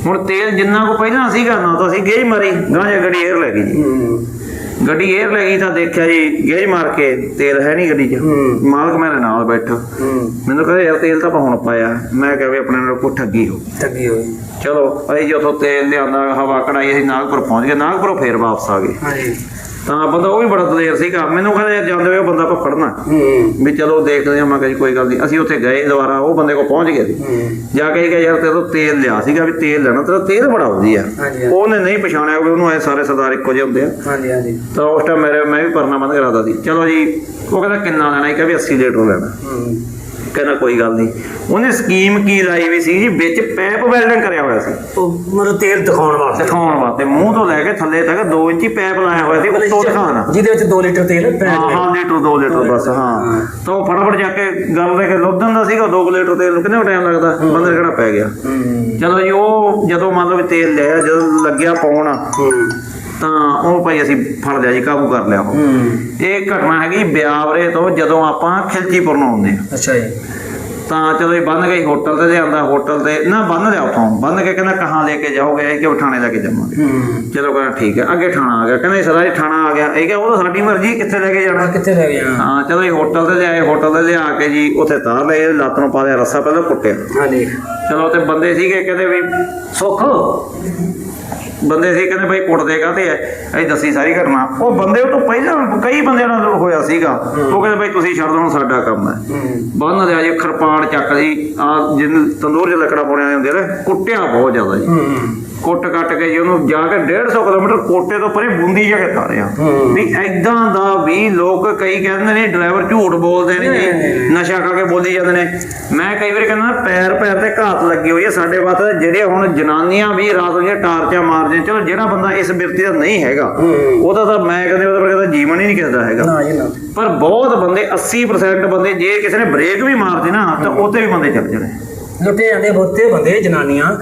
ਹੁਣ ਤੇਲ ਜਿੰਨਾ ਕੋ ਪਹਿਲਾਂ ਸੀਗਾ ਨਾ ਤਾਂ ਅਸੀਂ ਗੇਜ ਮਾਰੀ ਗਾਂ ਜੇ ਗੱਡੀ ਏਅਰ ਲੈ ਗਈ ਜੀ। ਗੱਡੀ ਏਅਰ ਲੈ ਗਈ ਤਾਂ ਦੇਖਿਆ ਜੀ ਗੇਜ ਮਾਰ ਕੇ ਤੇਲ ਹੈ ਨਹੀਂ ਗੱਡੀ 'ਚ। ਮਾਲਕ ਮੇਰੇ ਨਾਲ ਬੈਠਾ। ਮੈਨੂੰ ਕਹਿੰਦਾ ਯਾਰ ਤੇਲ ਤਾਂ ਆਪਾਂ ਹੁਣ ਪਾਇਆ। ਮੈਂ ਕਿਹਾ ਵੀ ਆਪਣੇ ਨਾਲ ਕੋ ਠੱਗੀ ਹੋ ਠੱਗੀ ਹੋਈ ਚਲੋ ਅਸੀਂ ਜੀ ਉੱਥੋਂ ਤੇਲ ਲਿਆਂਦਾ ਹਵਾ ਕਢਾਈ ਅਸੀਂ ਨਾਗਪੁਰ ਪਹੁੰਚ ਗਏ। ਨਾਗਪੁਰੋਂ ਫੇਰ ਵਾਪਸ ਆ ਗਏ। ਹਾਂਜੀ। ਤਾਂ ਬੰਦਾ ਉਹ ਵੀ ਬੜਾ ਦਲੇਰ ਸੀਗਾ ਮੈਨੂੰ ਕਹਿੰਦਾ ਯਾਰ ਜਾਂਦੇ ਹੋਏ ਉਹ ਬੰਦਾ ਫੜਨਾ ਹਮ ਵੀ ਚਲੋ ਦੇਖਦੇ ਹਾਂ ਮੈਂ ਕਿਹਾ ਜੀ ਕੋਈ ਗੱਲ ਨਹੀਂ। ਅਸੀਂ ਉੱਥੇ ਗਏ ਦੁਬਾਰਾ ਉਹ ਬੰਦੇ ਕੋਲ ਪਹੁੰਚ ਗਏ। ਸੀ ਜਾ ਕੇ ਕਿਹਾ ਯਾਰ ਤੇਰੇ ਤੋਂ ਤੇਲ ਲਿਆ ਸੀਗਾ ਵੀ ਤੇਲ ਲੈਣਾ ਤੇਰਾ ਤੇਲ ਬੜਾ ਵਧੀਆ। ਹਾਂਜੀ ਉਹਨੇ ਨਹੀਂ ਪਛਾਣਿਆ ਕਿ ਉਹਨੂੰ ਐ ਸਾਰੇ ਸਰਦਾਰ ਇੱਕੋ ਜਿਹੇ ਹੁੰਦੇ ਆ। ਹਾਂਜੀ ਹਾਂਜੀ। ਤਾਂ ਉਸ ਟਾਈਮ ਮੇਰੇ ਮੈਂ ਵੀ ਪਰਨਾ ਬੰਦ ਕਰਾਦਾ ਸੀ। ਚਲੋ ਜੀ ਉਹ ਕਹਿੰਦਾ ਕਿੰਨਾ ਲੈਣਾ? ਇਹ ਕਿਹਾ ਵੀ 80 ਲੀਟਰ ਲੈਣਾ। ਕਹਿੰਦਾ ਕੋਈ ਗੱਲ ਨਹੀਂ। ਉਹਨੇ ਸਕੀਮ ਕੀ ਲਾਈ ਵੀ ਸੀ ਜੀ? ਵਿੱਚ ਪੈਪ ਵੈਲਡਿੰਗ ਕਰਿਆ ਹੋਇਆ ਸੀ। ਉਹ ਮਤਲਬ ਤੇਲ ਦਿਖਾਉਣ ਵਾਸਤੇ। ਦਿਖਾਉਣ ਵਾਸਤੇ। ਮੂੰਹ ਤੋਂ ਲੈ ਕੇ ਥੱਲੇ ਤੱਕ 2 ਇੰਚੀ ਪੈਪ ਲਾਇਆ ਹੋਇਆ ਸੀ ਉੱਤੋਂ ਦਿਖਾਉਣਾ। ਜਿਹਦੇ ਵਿੱਚ 2 ਲੀਟਰ ਤੇਲ ਪੈ ਹਾਂ ਲੀਟਰ 2 ਲੀਟਰ ਬਸ ਹਾਂ। ਤਾਂ ਉਹ ਫਟਾਫਟ ਜਾ ਕੇ ਗੱਲ ਦੇ ਕੇ ਲੋਧਨ ਦਾ ਸੀਗਾ 2 ਲੀਟਰ ਤੇਲ। ਨੂੰ ਕਿੰਨਾ ਟਾਈਮ ਲੱਗਦਾ? ਬੰਦੇ ਨੂੰ ਕਿਹੜਾ ਪੈ ਗਿਆ। ਚਲੋ ਜੀ ਉਹ ਜਦੋਂ ਮੰਨ ਲਓ ਵੀ ਤੇਲ ਲਿਆ ਜਦੋਂ ਲੱਗਿਆ ਪਾਉਣ। ਹੂੰ। ਤਾਂ ਉਹ ਭਾਈ ਅਸੀਂ ਫੜ ਲਿਆ ਜੀ ਕਾਬੂ ਕਰ ਲਿਆ। ਉਹ ਇਹ ਘਟਨਾ ਹੈਗੀ ਬਿਆਵਰੇ ਤੋਂ ਜਦੋਂ ਆਪਾਂ ਖਿਲਚੀਪੁਰ ਨੂੰ ਆਉਂਦੇ ਹਾਂ। ਅੱਛਾ ਜੀ। ਤਾਂ ਚਲੋ ਇਹ ਬੰਨ ਗਈ ਹੋਟਲ ਤੇ ਲਿਆਂਦਾ ਹੋਟਲ ਤੇ ਨਾ ਬੰਨ ਲਿਆ ਉਥੋਂ ਬੰਨ ਕੇ ਕਹਿੰਦਾ ਕਹਾਂ ਲੈ ਕੇ ਜਾਓਗੇ? ਇਹ ਕਿ ਥਾਣੇ ਲੈ ਕੇ ਜਾਵਾਂਗੇ। ਚਲੋ ਕਹਿੰਦਾ ਠੀਕ ਹੈ ਅੱਗੇ ਥਾਣਾ ਆ ਗਿਆ। ਕਹਿੰਦਾ ਸਦਾ ਜੀ ਥਾਣਾ ਆ ਗਿਆ। ਇਹ ਕਿ ਉਹ ਤਾਂ ਸਾਡੀ ਮਰਜ਼ੀ ਕਿੱਥੇ ਲੈ ਕੇ ਜਾਣਾ? ਕਿੱਥੇ ਰਹਿ ਗਿਆ ਹਾਂ ਚਲੋ ਇਹ ਹੋਟਲ ਤੇ ਲਿਆਏ ਹੋਟਲ ਤੇ ਲਿਆ ਕੇ ਜੀ ਉੱਥੇ ਤਾਰ ਲਏ ਲੱਤ ਨੂੰ ਪਾ ਲਿਆ ਰੱਸਾ ਪਹਿਲਾਂ ਕੁੱਟਿਆ। ਹਾਂਜੀ। ਚਲੋ ਤੇ ਬੰਦੇ ਸੀਗੇ ਕਹਿੰਦੇ ਵੀ ਸੁੱਖ? ਬੰਦੇ ਸੀ ਕਹਿੰਦੇ ਭਾਈ ਕੁੱਟ ਦੇਗਾ ਤੇ ਅਸੀਂ ਦੱਸੀ ਸਾਰੀ ਘਟਨਾ। ਉਹ ਬੰਦੇ ਉਹ ਤੋਂ ਪਹਿਲਾਂ ਕਈ ਬੰਦਿਆਂ ਨਾਲ ਹੋਇਆ ਸੀਗਾ। ਉਹ ਕਹਿੰਦੇ ਭਾਈ ਤੁਸੀਂ ਛੱਡ ਹੁਣ ਸਾਡਾ ਕੰਮ ਹੈ। ਬੰਨ ਲਿਆ ਜੀ ਖਰਪਾੜ ਚੱਕ ਜੀ ਆ ਜਿੰਨ ਤੰਦੂਰ 'ਚ ਲੱਕੜਾ ਪਾਉਣੀਆਂ ਹੁੰਦੀਆਂ ਨੇ ਕੁੱਟਿਆ ਬਹੁਤ ਜ਼ਿਆਦਾ ਜੀ। ਕੁੱਟ ਕੱਟ ਕੇ ਜੀ ਉਹਨੂੰ ਜਾ ਕੇ 150 ਕਿਲੋਮੀਟਰ ਕੋਟੇ ਤੋਂ ਪਰੇ ਬੂੰਦੀ ਜਾ ਕੇ ਤਾਰਿਆ। ਵੀ ਐਦਾਂ ਦਾ ਵੀ ਲੋਕ ਕਈ ਕਹਿੰਦੇ ਨੇ ਡਰਾਈਵਰ ਝੂਠ ਬੋਲਦੇ ਨੇ ਜੀ ਨਸ਼ਾ ਖਾ ਕੇ ਬੋਲੀ ਜਾਂਦੇ ਨੇ। ਮੈਂ ਕਈ ਵਾਰ ਕਹਿੰਦਾ ਪੈਰ ਪੈਰ ਤੇ ਘਾਤ ਲੱਗੀ ਹੋਈ ਹੈ ਸਾਡੇ ਵਾਸਤੇ ਜਿਹੜੇ ਹੁਣ ਜਨਾਨੀਆਂ ਵੀ ਰਾਤ ਨੂੰ ਟਾਰਚਾਂ ਮਾਰਦੇ ਚਲੋ ਜਿਹੜਾ ਬੰਦਾ ਇਸ ਬਿਰਤੀ ਦਾ ਨਹੀਂ ਹੈਗਾ। ਉਹਦਾ ਤਾਂ ਮੈਂ ਕਹਿੰਦੇ ਉਹਦਾ ਕਹਿੰਦਾ ਜੀਵਨ ਹੀ ਨਹੀਂ ਕਿਸੇ ਦਾ ਹੈਗਾ। ਨਾ ਜੀ ਨਾ। ਪਰ ਬਹੁਤ ਬੰਦੇ 80% ਬੰਦੇ ਜੇ ਕਿਸੇ ਨੇ ਬ੍ਰੇਕ ਵੀ ਮਾਰਦੀ ਨਾ ਤਾਂ ਉੱਤੇ ਵੀ ਬੰਦੇ ਚੱਲ ਜਾਣੇ। ਲੁੱਟੇ ਜਾਂਦੇ ਬਹੁਤੇ ਬੰਦੇ ਜਨਾਨੀਆਂ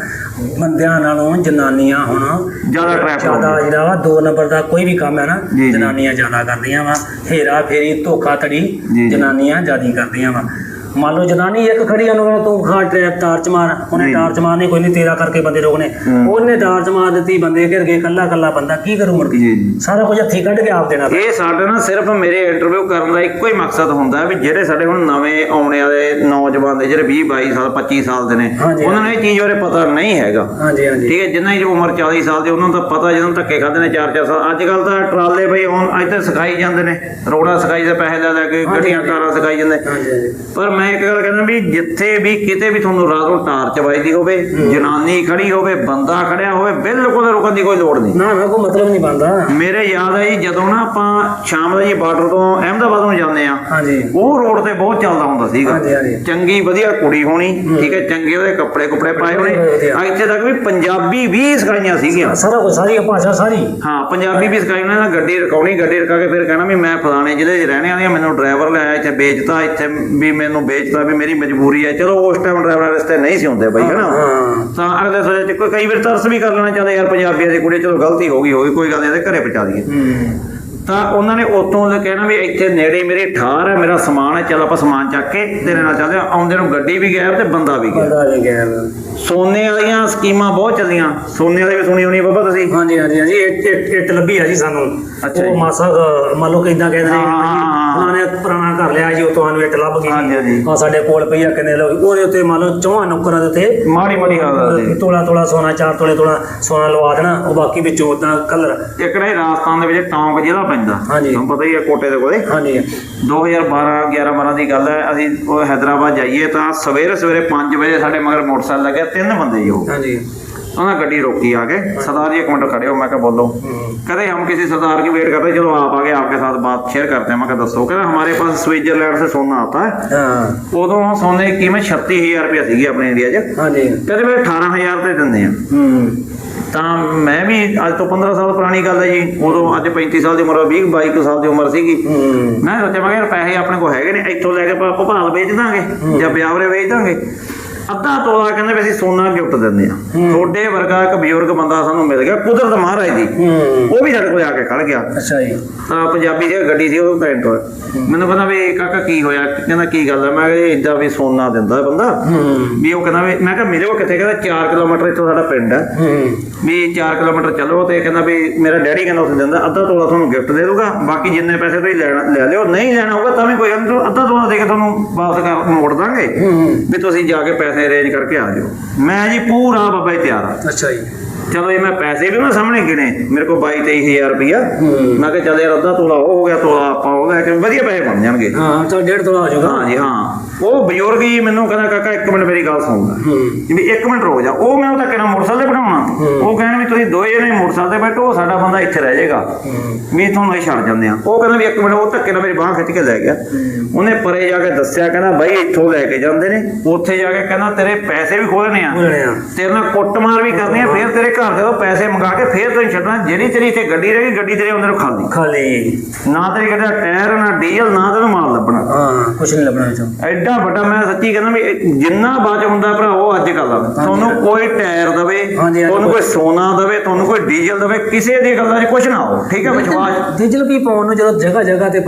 ਬੰਦਿਆਂ ਨਾਲੋਂ ਜਨਾਨੀਆਂ ਹੁਣ ਜ਼ਿਆਦਾ ਟ੍ਰੈਫਿਕ ਜ਼ਿਆਦਾ ਜਿਹੜਾ ਵਾ ਦੋ ਨੰਬਰ ਦਾ ਕੋਈ ਵੀ ਕੰਮ ਹੈ ਨਾ। ਜਨਾਨੀਆਂ ਜ਼ਿਆਦਾ ਕਰਦੀਆਂ ਵਾ ਹੇਰਾ ਫੇਰੀ ਧੋਖਾ ਧੜੀ। ਜਨਾਨੀਆਂ ਜ਼ਿਆਦੀ ਕਰਦੀਆਂ ਵਾ ਮੰਨ ਲਓ ਜਨਾਨੀ ਇੱਕ ਖੜੀ ਉਹਨੂੰ ਕਹਿੰਦਾ ਤੂੰ ਖਾ ਟਰੈਕ ਤਾਰ ਚ ਮਾਰ ਉਹਨੇ ਜੀ। ਤਾਰ ਚ ਮਾਰਨੀ ਕੋਈ ਨਹੀਂ ਤੇਰਾ ਕਰਕੇ ਬੰਦੇ ਰੋਕਨੇ ਉਹਨੇ ਤਾਰ ਚ ਮਾਰ ਦਿੱਤੀ ਬੰਦੇ ਘਿਰ ਗਏ ਕੱਲਾ ਕੱਲਾ ਬੰਦਾ ਕੀ ਕਰੂ ਮੁੜ ਕੇ? ਜੀ ਜੀ। ਸਾਰਾ ਕੁਝ ਹੱਥੀ ਕੱਢ ਕੇ ਆਪ ਦੇਣਾ ਇਹ ਸਾਡੇ ਨਾਲ ਸਿਰਫ ਮੇਰੇ ਇੰਟਰਵਿਊ ਕਰਨ ਦਾ ਇੱਕੋ ਹੀ ਮਕਸਦ ਹੁੰਦਾ ਵੀ ਜਿਹੜੇ ਸਾਡੇ ਹੁਣ ਨਵੇਂ ਆਉਣੇ ਵਾਲੇ ਨੌਜਵਾਨ ਦੇ ਜਿਹੜੇ 20 22 ਸਾਲ 25 ਸਾਲ ਦੇ ਨੇ ਹਾਂਜੀ। ਉਹਨਾਂ ਨੂੰ ਇਹ ਚੀਜ਼ ਬਾਰੇ ਪਤਾ ਨਹੀਂ ਹੈਗਾ। ਹਾਂਜੀ ਹਾਂਜੀ। ਠੀਕ ਹੈ ਜਿੰਨਾ ਦੀ ਉਮਰ 40 ਸਾਲ ਦੀ ਉਹਨਾਂ ਨੂੰ ਤਾਂ ਪਤਾ ਜਦੋਂ ਧੱਕੇ ਖਾਂਦੇ ਨੇ 4-4 ਸਾਲ। ਅੱਜ ਕੱਲ ਤਾਂ ਟਰਾਲੇ ਬਈ ਹੁਣ ਇੱਥੇ ਸਿਖਾਈ ਜਾਂਦੇ ਨੇ ਰੋੜਾ ਸਿਖਾਈ ਦੇ ਪੈਸੇ ਲੈ ਲੈ ਕੇ ਗੱਡੀਆਂ। ਕਾਰਾਂ ਸਿਖਾਈ ਜਾਂਦੇ। ਹਾਂਜੀ ਹਾਂਜੀ। ਪਰ ਮੈਂ ਇੱਕ ਗੱਲ ਕਹਿੰਦਾ ਵੀ ਜਿੱਥੇ ਵੀ ਕਿਤੇ ਵੀ ਤੁਹਾਨੂੰ ਰਾਤ ਨੂੰ ਟਾਰਚ ਵੱਜਦੀ ਹੋਵੇ ਜਨਾਨੀ ਖੜੀ ਹੋਵੇ ਬੰਦਾ ਖੜਿਆ ਹੋਵੇ ਬਿਲਕੁਲ ਰੁਕਣ ਦੀ ਕੋਈ ਲੋੜ ਨਹੀਂ। ਨਾ ਨਾ ਕੋਈ ਮਤਲਬ ਨਹੀਂ ਬਣਦਾ। ਮੇਰੇ ਯਾਦ ਆ ਜੀ ਜਦੋਂ ਨਾ ਆਪਾਂ ਸ਼ਾਮ ਦਾ ਜੀ ਬਾਰਡਰ ਤੋਂ ਅਹਿਮਦਾਬਾਦ ਨੂੰ ਜਾਂਦੇ ਆ ਹਾਂਜੀ। ਉਹ ਰੋਡ ਤੇ ਬਹੁਤ ਚੱਲਦਾ ਹੁੰਦਾ ਸੀਗਾ। ਚੰਗੀ ਵਧੀਆ ਕੁੜੀ ਹੋਣੀ ਠੀਕ ਹੈ ਚੰਗੇ ਉਹਦੇ ਕੱਪੜੇ ਕੁਪੜੇ ਪਾਏ ਹੋਣੇ। ਇੱਥੇ ਤੱਕ ਵੀ ਪੰਜਾਬੀ ਵੀ ਸਿਖਾਈਆਂ ਸੀਗੀਆਂ। ਸਾਰਾ ਕੁਝ ਸਾਰੀ ਭਾਸ਼ਾ ਸਾਰੀ। ਹਾਂ ਪੰਜਾਬੀ ਵੀ ਸਿਖਾਈ ਉਹਨਾਂ ਨੇ ਗੱਡੀ ਰਕਾਉਣੀ ਗੱਡੀ ਰਕਾ ਕੇ ਫਿਰ ਕਹਿਣਾ ਵੀ ਮੈਂ ਫਲਾਣੇ ਜ਼ਿਲ੍ਹੇ 'ਚ ਰਹਿਣੇ ਵਾਲੀ ਆ ਮੈਨੂੰ ਡਰਾਈਵਰ ਲਿਆਇਆ ਇੱਥੇ ਵੇਚਤਾ ਇੱਥੇ ਵੀ ਮੈਨੂੰ ਵੇਚਤਾ ਵੀ ਮੇਰੀ ਮਜਬੂਰੀ ਹੈ। ਚਲੋ ਉਸ ਟਾਈਮ ਡਰਾਈਵਰ ਰਸਤੇ ਨਹੀਂ ਸੀ ਹੁੰਦੇ ਬਈ ਹਨਾ? ਤਾਂ ਅਗਲੇ ਸੋਚੇ ਕੋਈ ਕਈ ਵਾਰ ਤਰਸ ਵੀ ਕਰ ਲੈਣਾ ਚਾਹੁੰਦੇ ਯਾਰ ਪੰਜਾਬੀਆਂ ਦੀ ਕੁੜੀ ਚਲੋ ਗਲਤੀ ਹੋ ਗਈ ਹੋਗੀ ਕੋਈ ਗੱਲ ਨਹੀਂ ਇਹਦੇ ਘਰੇ ਪਹੁੰਚਾ ਦਈਏ। ਹੂੰ। ਤਾਂ ਉਹਨਾਂ ਨੇ ਉਤੋਂ ਦੇ ਕਹਿਣਾ ਵੀ ਇੱਥੇ ਨੇੜੇ ਮੇਰੀ ਠਾਰ ਹੈ ਮੇਰਾ ਸਮਾਨ ਹੈ ਚਲ ਆਪਾਂ ਸਮਾਨ ਚੱਕ ਕੇ ਤੇਰੇ ਨਾਲ ਚੱਲਦੇ। ਆਉਂਦੇ ਨੂੰ ਗੱਡੀ ਵੀ ਗਿਆ ਤੇ ਬੰਦਾ ਵੀ ਗਿਆ ਸੋਨੇ ਵਾਲੀਆਂ ਸਕੀਮਾਂ ਬਹੁਤ ਚੱਲੀਆਂ। ਸੋਨੇ ਵਾਲੀ ਵੀ ਸੁਣੀ ਹੋਣੀ ਬਾਬਾ ਤੁਸੀਂ? ਹਾਂਜੀ ਹਾਂਜੀ ਹਾਂਜੀ। ਇੱਟ ਇੱਟ- ਲੱਭੀ ਆ ਜੀ ਸਾਨੂੰ। ਅੱਛਾ ਉਹ। ਮਾਸਾ ਮੰਨ ਲਓ ਕਿਦਾਂ ਕਹਿੰਦੇ ਨੇ। ਉਹਨਾਂ ਨੇ ਪੁਰਾਣਾ ਘਰ ਲਿਆ ਜੀ ਉਹ ਤੁਹਾਨੂੰ ਇੱਟ ਲੱਭ ਗਈ। ਹਾਂਜੀ, ਹਾਂਜੀ। ਆ ਸਾਡੇ ਕੋਲ ਪਈ ਆ ਕਿੰਨੇ ਲੋਕ ਉਹਦੇ ਉੱਤੇ ਮੰਨ ਲਓ ਚੌਹਾਂ ਨੌਕਰਾਂ ਦੇ ਉੱਤੇ ਮਾੜੀ ਮਾੜੀ ਹਾਲਤ ਤੋਲਾ ਤੋਲਾ ਸੋਨਾ ਚਾਰ ਤੋਲੇ ਤੋਲਾ ਸੋਨਾ ਲਵਾ ਦੇਣਾ। ਉਹ ਬਾਕੀ ਵਿੱਚੋਂ ਉਦਾਂ ਕਲਰ ਇੱਕ ਨਾ ਰਾਜਸਥਾਨ ਦੇ ਵਿੱਚ ਟੌਂਕ ਜ਼ਿਲ੍ਹਾ ਪੈਂਦਾ ਹਾਂਜੀ। ਤੁਹਾਨੂੰ ਪਤਾ ਹੀ ਹੈ ਕੋਟੇ ਦੇ ਕੋਲੇ ਹਾਂਜੀ 2012 11 12 ਦੀ ਗੱਲ ਹੈ ਅਸੀਂ ਉਹ ਹੈਦਰਾਬਾਦ ਜਾਈਏ ਤਾਂ ਸਵੇਰੇ ਸਵੇਰੇ 5 ਵਜੇ ਸਾਡੇ ਮਗਰ ਮੋਟਰਸਾਈਕਲ ਲੱਗਿਆ ਤਿੰਨ ਬੰਦੇ ਜੀ ਉਹ ਹਾਂਜੀ ਉਹਨਾਂ ਗੱਡੀ ਰੋਕੀ ਆ ਕੇ ਸਰਦਾਰ जी एक मिनट खड़े हो मैं क्या बोल रहा हूँ कहते हम किसी सरदार की वेट करते हैं चलो आप आगे आपके साथ बात शेयर करते हैं मैं क्या दसो कहते हमारे पास स्विट्जरलैंड से सोना आता है ਹਾਂ ਉਦੋਂ ਸੋਨੇ ਦੀ ਕੀਮਤ 36000 ਰੁਪਏ ਸੀਗੀ ਆਪਣੇ ਇੰਡੀਆ 'ਚ ਹਾਂਜੀ ਕਹਿੰਦੇ ਵੀ 18000 ਤੇ ਦਿੰਦੇ ਆ ਹੂੰ ਤਾਂ ਮੈਂ ਵੀ ਅੱਜ ਤੋਂ 15 ਸਾਲ ਪੁਰਾਣੀ ਗੱਲ ਹੈ ਜੀ। ਉਦੋਂ ਅੱਜ 35 ਸਾਲ ਦੀ ਉਮਰ 20 22 ਕੁ ਸਾਲ ਦੀ ਉਮਰ ਸੀਗੀ। ਮੈਂ ਸੋਚਿਆ ਮੈਂ ਕਿਹਾ ਪੈਸੇ ਆਪਣੇ ਕੋਲ ਹੈਗੇ ਨੇ ਇੱਥੋਂ ਲੈ ਕੇ ਆਪਾਂ ਭੋਪਾਲ ਵੇਚ ਦਾਂਗੇ ਜਾਂ ਬਿਆਵਰੇ ਵੇਚ ਦਾਂਗੇ। ਅੱਧਾ ਤੋਲਾ ਕਹਿੰਦੇ ਵੀ ਅਸੀਂ ਸੋਨਾ ਗਿਫਟ ਦਿੰਦੇ ਆ ਤੁਹਾਡੇ ਵਰਗਾ ਇੱਕ ਬਜ਼ੁਰਗ ਬੰਦਾ ਸਾਨੂੰ ਮਿਲ ਗਿਆ ਕੁਦਰਤ ਮਹਾਰਾਜ ਦੀ। ਉਹ ਵੀ ਸਾਡੇ ਕੋਲ ਆ ਕੇ ਖੜ ਗਿਆ। ਅੱਛਾ ਜੀ। ਤਾਂ ਪੰਜਾਬੀ ਦੀ ਗੱਡੀ ਸੀ ਉਹ ਪੈਂਟ ਮੈਨੂੰ ਕਹਿੰਦਾ ਵੀ ਕਾਕਾ ਕੀ ਹੋਇਆ ਕਹਿੰਦਾ ਕੀ ਗੱਲ ਹੈ ਮੈਂ ਕਿਹਾ ਇਦਾਂ ਵੀ ਸੋਨਾ ਦਿੰਦਾ ਬੰਦਾ। ਵੀ ਉਹ ਕਹਿੰਦਾ ਵੀ ਮੈਂ ਕਿਹਾ ਮੇਰੇ ਕੋਲ ਕਿੱਥੇ? ਕਹਿੰਦਾ 4 ਕਿਲੋਮੀਟਰ ਇੱਥੋਂ ਸਾਡਾ ਪਿੰਡ ਹੈ। ਵੀ 4 ਕਿਲੋਮੀਟਰ ਚੱਲੋ ਤੇ ਕਹਿੰਦਾ ਵੀ ਮੇਰਾ ਡੈਡੀ ਕਹਿੰਦਾ ਉੱਥੇ ਦਿੰਦਾ ਅੱਧਾ ਤੋਲਾ ਤੁਹਾਨੂੰ ਗਿਫਟ ਦੇ ਦੂਗਾ ਬਾਕੀ ਜਿੰਨੇ ਪੈਸੇ ਤੁਸੀਂ ਲੈਣਾ ਲੈ ਲਿਓ ਨਹੀਂ ਲੈਣਾ ਹੋਊਗਾ ਤਾਂ ਵੀ ਕੋਈ ਅੱਧਾ ਤੋਲਾ ਦੇ ਕੇ ਤੁਹਾਨੂੰ ਵਾਪਸ ਕਰ ਮੋੜ ਦਾਂਗੇ। ਵੀ ਤੁਸੀਂ ਜਾ ਕੇ ਪੈਸੇ ਅਰੇਂਜ ਕਰਕੇ ਆ ਜਾਓ। ਮੈਂ ਜੀ ਪੂਰਾ ਬਾਬਾ ਜੀ ਤਿਆਰ ਆ। ਅੱਛਾ ਜੀ। ਚਲੋ ਇਹ ਮੈਂ ਪੈਸੇ ਵੀ ਉਹਨਾਂ ਸਾਹਮਣੇ ਗਿਣੇ। ਮੇਰੇ ਕੋਲ 22 23000 ਰੁਪਇਆ ਹੂੰ। ਮੈਂ ਕਿਹਾ ਚੱਲ ਯਾਰ ਅੱਧਾ ਤੋਲਾ ਉਹ ਹੋ ਗਿਆ ਤੋਲਾ ਆਪਾਂ ਉਹ ਲੈ ਕੇ ਵਧੀਆ ਪੈਸੇ ਬਣ ਜਾਣਗੇ। ਹਾਂ ਤਾਂ ਡੇਢ ਤੋਲਾ ਹੋ ਜਾਊਗਾ। ਹਾਂ ਜੀ ਹਾਂ। ਉਹ ਬਜ਼ੁਰਗ ਹੀ ਮੈਨੂੰ ਕਹਿੰਦਾ ਕਾਕਾ ਇੱਕ ਮਿੰਟ ਮੇਰੀ ਗੱਲ ਸੁਣ ਵੀ ਇੱਕ ਮਿੰਟ ਰੁਕ ਜਾ। ਉਹ ਮੈਂ ਉਹਦਾ ਕਿਹੜਾ ਮੋਟਰਸਾਈਕਲ ਤੇ ਬਿਠਾਉਣਾ। ਉਹ ਕਹਿਣ ਵੀ ਤੁਸੀਂ ਦੋਏ ਜਣੇ ਮੋਟਰਸਾਈਕਲ ਤੇ ਬੈਠੋ ਉਹ ਸਾਡਾ ਬੰਦਾ ਇੱਥੇ ਰਹਿ ਜਾਏਗਾ। ਵੀ ਤੁਹਾਨੂੰ ਇਹ ਛੱਡ ਜਾਂਦੇ ਆ ਉਹ ਕਹਿੰਦਾ ਵੀ ਇੱਕ ਮਿੰਟ ਉਹ ਧੱਕੇ ਨਾਲ ਮੇਰੀ ਬਾਹ ਖਿੱਚ ਕੇ ਲੈ ਗਿਆ। ਉਹਨੇ ਪਰੇ ਜਾ ਕੇ ਦੱਸਿਆ ਕਹਿੰਦਾ ਬਾਈ ਇੱਥੋਂ ਲੈ ਕੇ ਜਾਂਦੇ ਨੇ। ਉੱਥੇ ਜਾ ਕੇ ਕਹਿੰਦਾ ਤੇਰੇ ਪੈਸੇ ਵੀ ਖੋਲਣੇ ਆ। ਤੇਰੇ ਨਾਲ ਕੁੱਟਮਾਰ ਵੀ ਕਰਨੀ ਆ। ਫਿਰ ਤੇਰੇ ਘਰ ਦੇ ਤੋਂ ਪੈਸੇ ਮੰਗਾ ਕੇ ਫਿਰ ਤੈਨੂੰ ਛੱਡਣਾ। ਜਿਹੜੀ ਤੇਰੀ ਇੱਥੇ ਗੱਡੀ ਰਹੇਗੀ ਗੱਡੀ ਤੇਰੇ ਅੰਦਰ ਖਾਲੀ। ਖਾਲੀ। ਨਾ ਤੇਰੀ ਗੱਡੀ ਟਾਇਰ ਨਾ ਡੀਜ਼ਲ ਨਾ ਤੈਨੂੰ ਮਾਲ ਲੱਭਣਾ। ਹਾਂ ਕੁਛ ਨਹੀਂ ਲੱਭਣਾ ਵਿੱਚੋਂ ਐਡਾ ਵੱਡਾ? ਮੈਂ ਸੱਚੀ ਕਹਿੰਦਾ ਵੀ ਜਿੰਨਾ ਬਚ ਹੁੰਦਾ ਭਰਾ ਉਹ ਅੱਜ ਕੱਲ ਤੁਹਾਨੂੰ ਕੋਈ ਟਾਇਰ ਦਵੇ। ਤੁਹਾਨੂੰ ਕੋਈ ਸੋਨਾ ਦਵੇ ਤੁਹਾਨੂੰ ਕੋਈ ਡੀਜ਼ਲ ਦਵੇ ਕਿਸੇ ਦੀ ਗੱਲਾਂ 'ਚ ਕੁਝ ਨਾ ਹੋ ਠੀਕ ਹੈ ਵਿਸ਼ਵਾਸ? ਡੀਜ਼ਲ ਵੀ ਪਾਉਣ ਨੂੰ ਜਦੋਂ ਜਗ੍ਹਾ ਜਗ੍ਹਾ ਤੇ